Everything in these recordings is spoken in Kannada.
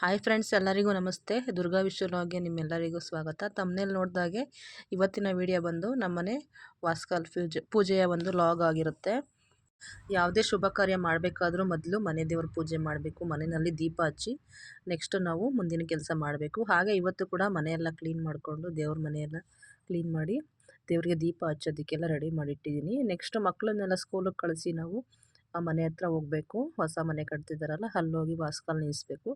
ಹಾಯ್ ಫ್ರೆಂಡ್ಸ್ ಎಲ್ಲರಿಗೂ ನಮಸ್ತೆ. ದುರ್ಗಾ ವಿಶ್ವಲಾಗ್ಗೆ ನಿಮ್ಮೆಲ್ಲರಿಗೂ ಸ್ವಾಗತ. ತಮ್ಮನೇಲಿ ನೋಡಿದಾಗೆ ಇವತ್ತಿನ ವಿಡಿಯೋ ಬಂದು ನಮ್ಮನೆ ವಾಸ್ಕಲ್ ಪೂಜೆ, ಪೂಜೆಯ ಒಂದು ಲಾಗ್ ಆಗಿರುತ್ತೆ. ಯಾವುದೇ ಶುಭ ಕಾರ್ಯ ಮಾಡಬೇಕಾದ್ರೂ ಮೊದಲು ಮನೆ ದೇವ್ರ ಪೂಜೆ ಮಾಡಬೇಕು, ಮನೆಯಲ್ಲಿ ದೀಪ ಹಚ್ಚಿ ನೆಕ್ಸ್ಟ್ ನಾವು ಮುಂದಿನ ಕೆಲಸ ಮಾಡಬೇಕು. ಹಾಗೆ ಇವತ್ತು ಕೂಡ ಮನೆಯೆಲ್ಲ ಕ್ಲೀನ್ ಮಾಡಿಕೊಂಡು ದೇವ್ರ ಮನೆಯೆಲ್ಲ ಕ್ಲೀನ್ ಮಾಡಿ ದೇವರಿಗೆ ದೀಪ ಹಚ್ಚೋದಕ್ಕೆಲ್ಲ ರೆಡಿ ಮಾಡಿಟ್ಟಿದ್ದೀನಿ. ನೆಕ್ಸ್ಟ್ ಮಕ್ಕಳನ್ನೆಲ್ಲ ಸ್ಕೂಲಿಗೆ ಕಳಿಸಿ ನಾವು ಆ ಮನೆ ಹತ್ರ ಹೋಗಬೇಕು, ಹೊಸ ಮನೆ ಕಟ್ತಿದ್ದಾರಲ್ಲ ಅಲ್ಲೋಗಿ ವಾಸ್ಕಲ್ ನಿಲ್ಲಿಸ್ಬೇಕು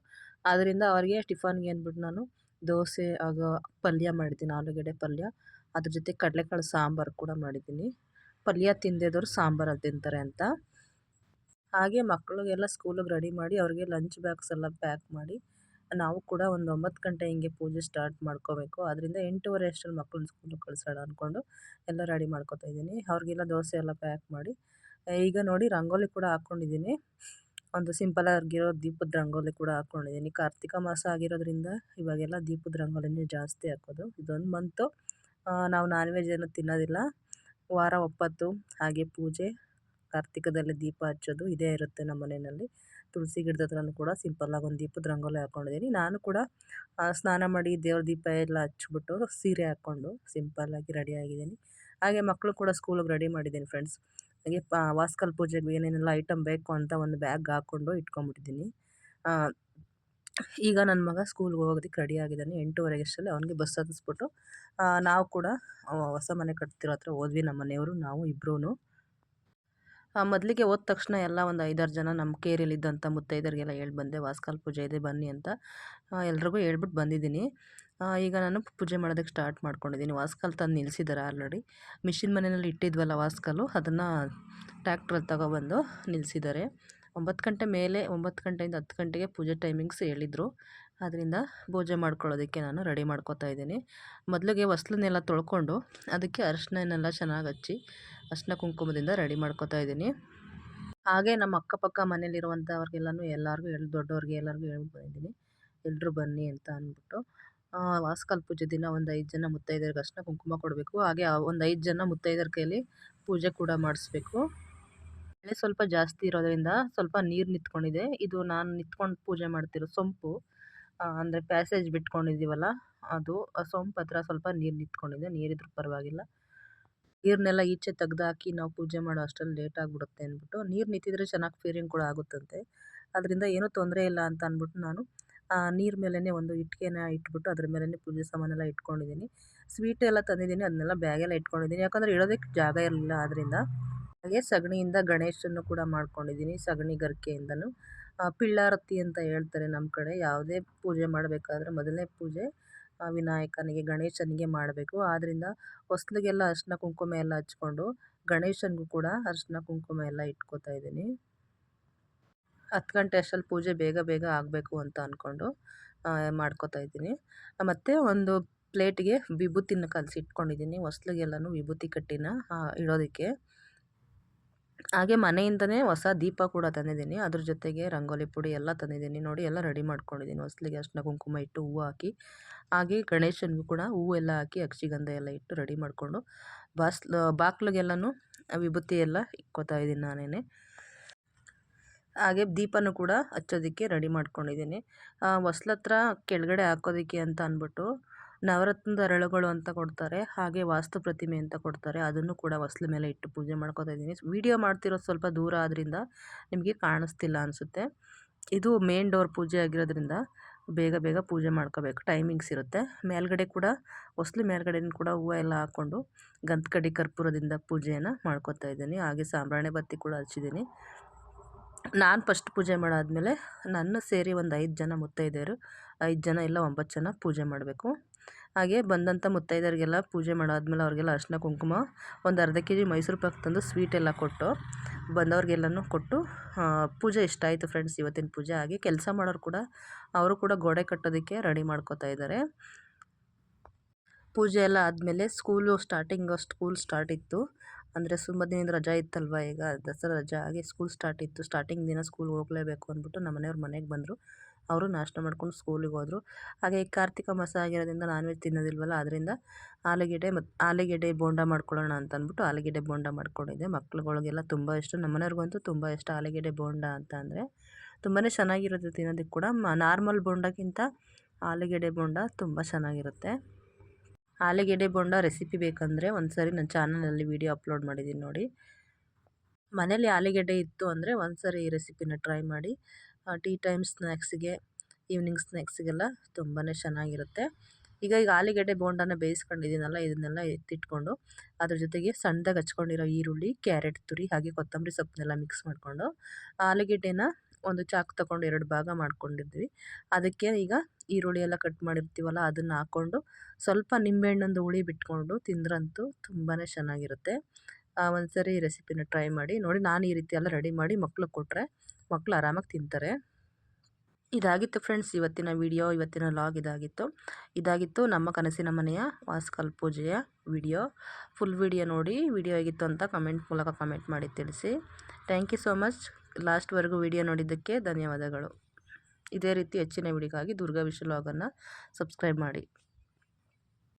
ಆದ್ದರಿಂದ ಅವರಿಗೆ ಟಿಫನ್ಗೆ ಅಂದ್ಬಿಟ್ಟು ನಾನು ದೋಸೆ, ಆಗ ಪಲ್ಯ ಮಾಡಿದ್ದೀನಿ, ಆಲೂಗಡ್ಡೆ ಪಲ್ಯ. ಅದ್ರ ಜೊತೆ ಕಡಲೆಕಾಳು ಸಾಂಬಾರು ಕೂಡ ಮಾಡಿದ್ದೀನಿ. ಪಲ್ಯ ತಿಂದಿದ್ದವರು ಸಾಂಬಾರಲ್ಲಿ ತಿಂತಾರೆ ಅಂತ. ಹಾಗೆ ಮಕ್ಕಳಿಗೆಲ್ಲ ಸ್ಕೂಲಿಗೆ ರೆಡಿ ಮಾಡಿ ಅವ್ರಿಗೆ ಲಂಚ್ ಬ್ಯಾಗ್ಸ್ ಎಲ್ಲ ಪ್ಯಾಕ್ ಮಾಡಿ ನಾವು ಕೂಡ ಒಂದು ಒಂಬತ್ತು ಗಂಟೆ ಹಿಂಗೆ ಪೂಜೆ ಸ್ಟಾರ್ಟ್ ಮಾಡ್ಕೋಬೇಕು. ಅದರಿಂದ ಎಂಟೂವರೆ ಅಷ್ಟರಲ್ಲಿ ಮಕ್ಕಳನ್ನ ಸ್ಕೂಲಿಗೆ ಕಳಿಸೋಣ ಅಂದ್ಕೊಂಡು ಎಲ್ಲ ರೆಡಿ ಮಾಡ್ಕೋತಾ ಇದ್ದೀನಿ. ಅವ್ರಿಗೆಲ್ಲ ದೋಸೆ ಎಲ್ಲ ಪ್ಯಾಕ್ ಮಾಡಿ ಈಗ ನೋಡಿ ರಂಗೋಲಿ ಕೂಡ ಹಾಕ್ಕೊಂಡಿದ್ದೀನಿ ಒಂದು ಸಿಂಪಲ್ ಆಗಿರೋ ದೀಪದ ರಂಗೋಲಿ ಕೂಡ ಹಾಕ್ಕೊಂಡಿದ್ದೀನಿ ಕಾರ್ತಿಕ ಮಾಸ ಆಗಿರೋದ್ರಿಂದ ಇವಾಗೆಲ್ಲ ದೀಪದ ರಂಗೋಲಿನೇ ಜಾಸ್ತಿ ಹಾಕೋದು. ಇದೊಂದು ಮಂತು ನಾವು ನಾನ್ ವೆಜ್ ಏನು ತಿನ್ನೋದಿಲ್ಲ. ವಾರ ಒಪ್ಪತ್ತು. ಹಾಗೆ ಪೂಜೆ, ಕಾರ್ತಿಕದಲ್ಲಿ ದೀಪ ಹಚ್ಚೋದು ಇದೇ ಇರುತ್ತೆ ನಮ್ಮ ಮನೆಯಲ್ಲಿ. ತುಳಸಿ ಗಿಡದ ಹತ್ರನೂ ಕೂಡ ಸಿಂಪಲ್ಲಾಗಿ ಒಂದು ದೀಪದ ರಂಗೋಲಿ ಹಾಕ್ಕೊಂಡಿದ್ದೀನಿ ನಾನು ಕೂಡ ಸ್ನಾನ ಮಾಡಿ ದೇವ್ರ ದೀಪ ಎಲ್ಲ ಹಚ್ಬಿಟ್ಟು ಸೀರೆ ಹಾಕ್ಕೊಂಡು ಸಿಂಪಲ್ಲಾಗಿ ರೆಡಿಯಾಗಿದ್ದೀನಿ ಹಾಗೆ ಮಕ್ಕಳು ಕೂಡ ಸ್ಕೂಲಿಗೆ ರೆಡಿ ಮಾಡಿದ್ದೀನಿ ಫ್ರೆಂಡ್ಸ್ ಹಾಗೆ ಪ ವಾಸ್ಕಲ್ ಪೂಜೆಗೆ ಏನೇನೆಲ್ಲ ಐಟಮ್ ಬೇಕು ಅಂತ ಒಂದು ಬ್ಯಾಗ್ ಹಾಕ್ಕೊಂಡು ಇಟ್ಕೊಂಡ್ಬಿಟ್ಟಿದ್ದೀನಿ. ಈಗ ನನ್ನ ಮಗ ಸ್ಕೂಲ್ಗೆ ಹೋಗೋದಕ್ಕೆ ರೆಡಿ ಆಗಿದ್ದಾನೆ. ಎಂಟೂವರೆಗೆ ಅಷ್ಟರಲ್ಲಿ ಅವನಿಗೆ ಬಸ್ ಹತ್ತಿಸ್ಬಿಟ್ಟು ನಾವು ಕೂಡ ಹೊಸ ಮನೆ ಕಟ್ತಿರೋ ಹತ್ರ ಹೋದ್ವಿ ನಮ್ಮ ಮನೆಯವರು, ನಾವು ಇಬ್ಬರೂ ಮೊದಲಿಗೆ ಹೋದ ತಕ್ಷಣ ಎಲ್ಲ ಒಂದು ಐದಾರು ಜನ ನಮ್ಮ ಕೇರಿಯಲ್ಲಿದ್ದಂಥ ಮುತ್ತೈದರಿಗೆಲ್ಲ ಹೇಳಿ ಬಂದೆ ವಾಸ್ಕಲ್ ಪೂಜೆ ಇದೆ, ಬನ್ನಿ ಅಂತ ಎಲ್ರಿಗೂ ಹೇಳ್ಬಿಟ್ಟು ಬಂದಿದ್ದೀನಿ. ಈಗ ನಾನು ಪೂಜೆ ಮಾಡೋದಕ್ಕೆ ಸ್ಟಾರ್ಟ್ ಮಾಡ್ಕೊಂಡಿದ್ದೀನಿ. ವಾಸ್ಕಲ್ ತಂದು ನಿಲ್ಲಿಸಿದ್ದಾರೆ ಆಲ್ರೆಡಿ ಮಿಷಿನ್ ಮನೆಯಲ್ಲಿ ಇಟ್ಟಿದ್ವಲ್ಲ ವಾಸ್ಕಲ್ಲು, ಅದನ್ನು ಟ್ಯಾಕ್ಟ್ರಲ್ಲಿ ತಗೊಬಂದು ನಿಲ್ಲಿಸಿದ್ದಾರೆ ಒಂಬತ್ತು ಗಂಟೆ ಮೇಲೆ, ಒಂಬತ್ತು ಗಂಟೆಯಿಂದ ಹತ್ತು ಗಂಟೆಗೆ ಪೂಜೆ ಟೈಮಿಂಗ್ಸ್ ಹೇಳಿದರು. ಅದರಿಂದ ಪೂಜೆ ಮಾಡ್ಕೊಳ್ಳೋದಕ್ಕೆ ನಾನು ರೆಡಿ ಮಾಡ್ಕೋತಾ ಇದ್ದೀನಿ. ಮೊದಲಿಗೆ ಹೊಸ್ಲನ್ನೆಲ್ಲ ತೊಳ್ಕೊಂಡು ಅದಕ್ಕೆ ಅರಿಶಿನನೆಲ್ಲ ಚೆನ್ನಾಗಿ ಹಚ್ಚಿ ಅರಿಶಿನ ಕುಂಕುಮದಿಂದ ರೆಡಿ ಮಾಡ್ಕೋತಾ ಇದ್ದೀನಿ. ಹಾಗೆ ನಮ್ಮ ಅಕ್ಕಪಕ್ಕ ಮನೇಲಿರುವಂಥವ್ರಿಗೆಲ್ಲನೂ ಎಲ್ಲರಿಗೂ ಹೇಳಿ ದೊಡ್ಡವ್ರಿಗೆ ಎಲ್ಲರಿಗೂ ಹೇಳ್ಬಿಟ್ಟಿದ್ದೀನಿ ಎಲ್ಲರೂ ಬನ್ನಿ ಅಂತ ಅಂದ್ಬಿಟ್ಟು ವಾಸ್ಕಲ್ ಪೂಜೆ ದಿನ ಒಂದು ಐದು ಜನ ಮುತ್ತೈದೆಯರಿಗೆ ಅಷ್ಟನ್ನ ಕುಂಕುಮ ಕೊಡಬೇಕು. ಹಾಗೆ ಒಂದು ಐದು ಜನ ಮುತ್ತೈದೆಯರ ಕೈಯಲ್ಲಿ ಪೂಜೆ ಕೂಡ ಮಾಡಿಸ್ಬೇಕು. ಮಳೆ ಸ್ವಲ್ಪ ಜಾಸ್ತಿ ಇರೋದರಿಂದ ಸ್ವಲ್ಪ ನೀರು ನಿಂತ್ಕೊಂಡಿದೆ. ಇದು ನಾನು ನಿಂತ್ಕೊಂಡು ಪೂಜೆ ಮಾಡ್ತಿರೋ ಸೊಂಪು ಅಂದರೆ ಪ್ಯಾಸೇಜ್ ಬಿಟ್ಕೊಂಡಿದ್ದೀವಲ್ಲ ಅದು, ಆ ಸೊಂಪು ಹತ್ರ ಸ್ವಲ್ಪ ನೀರು ನಿಂತ್ಕೊಂಡಿದೆ. ನೀರಿದ್ರೂ ಪರವಾಗಿಲ್ಲ. ನೀರನ್ನೆಲ್ಲ ಈಚೆ ತೆಗ್ದಾಕಿ ನಾವು ಪೂಜೆ ಮಾಡೋ ಅಷ್ಟರಲ್ಲಿ ಲೇಟ್ ಆಗಿಬಿಡುತ್ತೆ ಅಂದ್ಬಿಟ್ಟು ನೀರು ನಿಂತಿದ್ರೆ ಚೆನ್ನಾಗಿ ಫೀರಿಂಗ್ ಕೂಡ ಆಗುತ್ತಂತೆ. ಅದರಿಂದ ಏನೂ ತೊಂದರೆ ಇಲ್ಲ ಅಂತ ಅಂದ್ಬಿಟ್ಟು ನಾನು ನೀರು ಮೇಲೇ ಒಂದು ಇಟ್ಟಿಗೆನ ಇಟ್ಬಿಟ್ಟು ಅದ್ರ ಮೇಲೇ ಪೂಜೆ ಸಾಮಾನೆಲ್ಲ ಇಟ್ಕೊಂಡಿದ್ದೀನಿ. ಸ್ವೀಟ್ ಎಲ್ಲ ತಂದಿದ್ದೀನಿ, ಅದನ್ನೆಲ್ಲ ಬ್ಯಾಗೆಲ್ಲ ಇಟ್ಕೊಂಡಿದ್ದೀನಿ. ಯಾಕಂದರೆ ಇಡೋದಕ್ಕೆ ಜಾಗ ಇರಲಿಲ್ಲ ಆದ್ದರಿಂದ ಹಾಗೆ ಸಗಣಿಯಿಂದ ಗಣೇಶನ್ನು ಕೂಡ ಮಾಡ್ಕೊಂಡಿದ್ದೀನಿ, ಸಗಣಿ ಗರಿಕೆಯಿಂದನೂ. ಪಿಳ್ಳಾರತಿ ಅಂತ ಹೇಳ್ತಾರೆ ನಮ್ಮ ಕಡೆ. ಯಾವುದೇ ಪೂಜೆ ಮಾಡಬೇಕಾದ್ರೆ ಮೊದಲನೇ ಪೂಜೆ ವಿನಾಯಕನಿಗೆ, ಗಣೇಶನಿಗೆ ಮಾಡಬೇಕು. ಆದ್ದರಿಂದ ಹೊಸ್ಲಿಗೆಲ್ಲ ಅರಿಶಿನ ಕುಂಕುಮ ಎಲ್ಲ ಹಚ್ಕೊಂಡು ಗಣೇಶನಿಗೂ ಕೂಡ ಅರಿಶಿನ ಕುಂಕುಮ ಎಲ್ಲ ಇಟ್ಕೋತಾ ಇದ್ದೀನಿ. ಹತ್ತು ಗಂಟೆ ಅಷ್ಟರಲ್ಲಿ ಪೂಜೆ ಬೇಗ ಬೇಗ ಆಗಬೇಕು ಅಂತ ಅಂದ್ಕೊಂಡು ಮಾಡ್ಕೋತಾ ಇದ್ದೀನಿ. ಮತ್ತು ಒಂದು ಪ್ಲೇಟಿಗೆ ವಿಭೂತಿನ ಕಲಸಿ ಇಟ್ಕೊಂಡಿದ್ದೀನಿ. ಹೊಸ್ಲಿಗೆಲ್ಲನೂ ವಿಭೂತಿ ಕಟ್ಟಿನ ಇಡೋದಕ್ಕೆ. ಹಾಗೆ ಮನೆಯಿಂದನೇ ಹೊಸ ದೀಪ ಕೂಡ ತಂದಿದ್ದೀನಿ. ಅದ್ರ ಜೊತೆಗೆ ರಂಗೋಲಿ ಪುಡಿ ಎಲ್ಲ ತಂದಿದ್ದೀನಿ. ನೋಡಿ, ಎಲ್ಲ ರೆಡಿ ಮಾಡ್ಕೊಂಡಿದ್ದೀನಿ. ಹೊಸ್ಲಿಗೆ ಅರ್ಶಿನ ಕುಂಕುಮ ಇಟ್ಟು ಹೂವು ಹಾಕಿ, ಹಾಗೆ ಗಣೇಶನಿಗೂ ಕೂಡ ಹೂವು ಎಲ್ಲ ಹಾಕಿ ಅಕ್ಷಿಗಂಧ ಎಲ್ಲ ಇಟ್ಟು ರೆಡಿ ಮಾಡಿಕೊಂಡು ಬಾಸ್ ಬಾಕ್ಲಿಗೆಲ್ಲನೂ ವಿಭೂತಿ ಎಲ್ಲ ಇಕ್ಕೋತಾ ಇದ್ದೀನಿ ನಾನೇ ಹಾಗೆ ದೀಪನೂ ಕೂಡ ಹಚ್ಚೋದಕ್ಕೆ ರೆಡಿ ಮಾಡ್ಕೊಂಡಿದ್ದೀನಿ. ಹೊಸ್ಲತ್ರ ಕೆಳಗಡೆ ಹಾಕೋದಕ್ಕೆ ಅಂತ ಅಂದ್ಬಿಟ್ಟು ನವರತ್ನದ ಅರಳುಗಳು ಅಂತ ಕೊಡ್ತಾರೆ, ಹಾಗೆ ವಾಸ್ತು ಪ್ರತಿಮೆ ಅಂತ ಕೊಡ್ತಾರೆ. ಅದನ್ನು ಕೂಡ ಹೊಸ್ಲ ಮೇಲೆ ಇಟ್ಟು ಪೂಜೆ ಮಾಡ್ಕೋತಾ ಇದ್ದೀನಿ. ವಿಡಿಯೋ ಮಾಡ್ತಿರೋದು ಸ್ವಲ್ಪ ದೂರ ಆದ್ದರಿಂದ ನಿಮಗೆ ಕಾಣಿಸ್ತಿಲ್ಲ ಅನಿಸುತ್ತೆ. ಇದು ಮೇನ್ ಡೋರ್ ಪೂಜೆ ಆಗಿರೋದ್ರಿಂದ ಬೇಗ ಬೇಗ ಪೂಜೆ ಮಾಡ್ಕೋಬೇಕು. ಟೈಮಿಂಗ್ಸ್ ಇರುತ್ತೆ. ಮೇಲ್ಗಡೆ ಕೂಡ, ಹೊಸ್ಲು ಮೇಲ್ಗಡೆ ಕೂಡ ಹೂವು ಎಲ್ಲ ಹಾಕ್ಕೊಂಡು ಗಂತ್ಕಡಿ ಕರ್ಪೂರದಿಂದ ಪೂಜೆಯನ್ನು ಮಾಡ್ಕೋತಾ ಇದ್ದೀನಿ. ಹಾಗೆ ಸಾಂಬ್ರಾಣಿ ಬತ್ತಿ ಕೂಡ ಹಚ್ಚಿದ್ದೀನಿ. ನಾನು ಫಸ್ಟ್ ಪೂಜೆ ಮಾಡಾದಮೇಲೆ ನನ್ನ ಸೇರಿ ಒಂದು ಐದು ಜನ ಮುತ್ತೈದೆಯರು. ಐದು ಜನ ಇಲ್ಲ ಒಂಬತ್ತು ಜನ ಪೂಜೆ ಮಾಡಬೇಕು. ಹಾಗೆ ಬಂದಂಥ ಮುತ್ತೈದೆಯರಿಗೆಲ್ಲ ಪೂಜೆ ಮಾಡಾದಮೇಲೆ ಅವ್ರಿಗೆಲ್ಲ ಅರಿಶಿನ ಕುಂಕುಮ, ಒಂದು ಅರ್ಧ ಕೆ ಜಿ ಮೈಸೂರು ಪಾಕ್ ತಂದು ಸ್ವೀಟ್ ಎಲ್ಲ ಕೊಟ್ಟು ಬಂದವ್ರಿಗೆಲ್ಲನೂ ಕೊಟ್ಟು ಪೂಜೆ ಇಷ್ಟ ಆಯಿತು ಫ್ರೆಂಡ್ಸ್ ಇವತ್ತಿನ ಪೂಜೆ. ಹಾಗೆ ಕೆಲಸ ಮಾಡೋರು ಕೂಡ, ಅವರು ಕೂಡ ಗೋಡೆ ಕಟ್ಟೋದಕ್ಕೆ ರೆಡಿ ಮಾಡ್ಕೋತಾ ಇದ್ದಾರೆ. ಪೂಜೆ ಎಲ್ಲ ಆದಮೇಲೆ ಸ್ಕೂಲು ಸ್ಟಾರ್ಟಿಂಗ್ ಸ್ಕೂಲ್ ಸ್ಟಾರ್ಟ್ ಇತ್ತು. ಅಂದರೆ ತುಂಬ ದಿನದಿಂದ ರಜಾ ಇತ್ತಲ್ವ, ಈಗ ದಸರಾ ರಜಾ ಹಾಗೆ ಸ್ಕೂಲ್ ಸ್ಟಾರ್ಟ್ ಇತ್ತು. ಸ್ಟಾರ್ಟಿಂಗ್ ದಿನ ಸ್ಕೂಲ್ಗೆ ಹೋಗಲೇಬೇಕು ಅಂದ್ಬಿಟ್ಟು ನಮ್ಮ ಮನೆಯವ್ರು ಮನೆಗೆ ಬಂದರು. ಅವರು ನಾಷ್ಟ ಮಾಡ್ಕೊಂಡು ಸ್ಕೂಲಿಗೆ ಹೋದರು. ಹಾಗೆ ಈ ಕಾರ್ತಿಕ ಮಾಸ ಆಗಿರೋದ್ರಿಂದ ನಾನ್ ವೆಜ್ ತಿನ್ನೋದಿಲ್ವಲ್ಲ ಅದರಿಂದ ಆಲೂಗೆಡ್ಡೆ ಮತ್ತು ಆಲೂಗೆಡ್ಡೆ ಬೋಂಡ ಮಾಡ್ಕೊಳ್ಳೋಣ ಅಂತ ಅಂದ್ಬಿಟ್ಟು ಆಲೂಗೆಡ್ಡೆ ಬೋಂಡ ಮಾಡ್ಕೊಂಡಿದ್ದೆ. ಮಕ್ಳುಗಳಿಗೆಲ್ಲ ತುಂಬ ಇಷ್ಟ, ನಮ್ಮ ಮನೆಯವ್ರಿಗಂತೂ ತುಂಬ ಇಷ್ಟ ಆಲೂಗೆಡ್ಡೆ ಬೋಂಡ ಅಂತ ಅಂದರೆ. ತುಂಬಾ ಚೆನ್ನಾಗಿರುತ್ತೆ ತಿನ್ನೋದಕ್ಕೆ ಕೂಡ. ನಾರ್ಮಲ್ ಬೋಂಡಕ್ಕಿಂತ ಆಲೂಗೆಡ್ಡೆ ಬೋಂಡ ತುಂಬ ಚೆನ್ನಾಗಿರುತ್ತೆ. ಆಲೂಗೆಡ್ಡೆ ಬೋಂಡ ರೆಸಿಪಿ ಬೇಕಂದರೆ ಒಂದು ಸರಿ ನನ್ನ ಚಾನಲಲ್ಲಿ ವೀಡಿಯೋ ಅಪ್ಲೋಡ್ ಮಾಡಿದ್ದೀನಿ ನೋಡಿ. ಮನೇಲಿ ಆಲೂಗೆಡ್ಡೆ ಇತ್ತು ಅಂದರೆ ಒಂದು ಸರಿ ಈ ರೆಸಿಪಿನ ಟ್ರೈ ಮಾಡಿ. ಟೀ ಟೈಮ್ ಸ್ನ್ಯಾಕ್ಸಿಗೆ ಈವ್ನಿಂಗ್ ಸ್ನ್ಯಾಕ್ಸಿಗೆಲ್ಲ ತುಂಬಾ ಚೆನ್ನಾಗಿರುತ್ತೆ. ಈಗ ಈಗ ಆಲೂಗೆಡ್ಡೆ ಬೋಂಡನ ಬೇಯಿಸ್ಕೊಂಡಿದ್ದೀನಲ್ಲ, ಇದನ್ನೆಲ್ಲ ಎತ್ತಿಟ್ಕೊಂಡು ಅದ್ರ ಜೊತೆಗೆ ಸಣ್ಣದಾಗಿ ಹಚ್ಕೊಂಡಿರೋ ಈರುಳ್ಳಿ, ಕ್ಯಾರೆಟ್ ತುರಿ ಹಾಗೆ ಕೊತ್ತಂಬರಿ ಸೊಪ್ಪನ್ನೆಲ್ಲ ಮಿಕ್ಸ್ ಮಾಡಿಕೊಂಡು ಆಲೂಗೆಡ್ಡೆನ ಒಂದು ಚಾಕು ತಗೊಂಡು ಎರಡು ಭಾಗ ಮಾಡ್ಕೊಂಡಿದ್ವಿ. ಅದಕ್ಕೆ ಈಗ ಈರುಳ್ಳಿ ಎಲ್ಲ ಕಟ್ ಮಾಡಿರ್ತೀವಲ್ಲ, ಅದನ್ನು ಹಾಕ್ಕೊಂಡು ಸ್ವಲ್ಪ ನಿಂಬೆಹಣ್ಣೊಂದು ಹುಳಿ ಬಿಟ್ಕೊಂಡು ತಿಂದ್ರಂತೂ ತುಂಬಾ ಚೆನ್ನಾಗಿರುತ್ತೆ. ಒಂದು ಸರಿ ಈ ರೆಸಿಪಿನ ಟ್ರೈ ಮಾಡಿ, ನೋಡಿ ನಾನು ಈ ರೀತಿ ಎಲ್ಲ ರೆಡಿ ಮಾಡಿ ಮಕ್ಳಿಗೆ ಕೊಟ್ಟರೆ ಮಕ್ಕಳು ಆರಾಮಾಗಿ ತಿಂತಾರೆ. ಇದಾಗಿತ್ತು ಫ್ರೆಂಡ್ಸ್, ಇವತ್ತಿನ ವಿಡಿಯೋ, ಇವತ್ತಿನ ಲಾಗ್ ಇದಾಗಿತ್ತು. ಇದಾಗಿತ್ತು ನಮ್ಮ ಕನಸಿನ ಮನೆಯ ವಾಸ್ಕಲ್ ಪೂಜೆಯ ವಿಡಿಯೋ. ಫುಲ್ ವಿಡಿಯೋ ನೋಡಿ, ವಿಡಿಯೋ ಆಗಿತ್ತು ಅಂತ ಕಮೆಂಟ್ ಮೂಲಕ ಕಮೆಂಟ್ ಮಾಡಿ ತಿಳಿಸಿ. Thank you so much. ಲಾಸ್ಟ್ವರೆಗೂ video ನೋಡಿದ್ದಕ್ಕೆ ಧನ್ಯವಾದಗಳು. ಇದೇ ರೀತಿ ಹೆಚ್ಚಿನ ವಿಡಿಯೋಗಾಗಿ ದುರ್ಗಾ ವಿಶ್ವ ಲಾಗನ್ನು ಸಬ್ಸ್ಕ್ರೈಬ್ ಮಾಡಿ.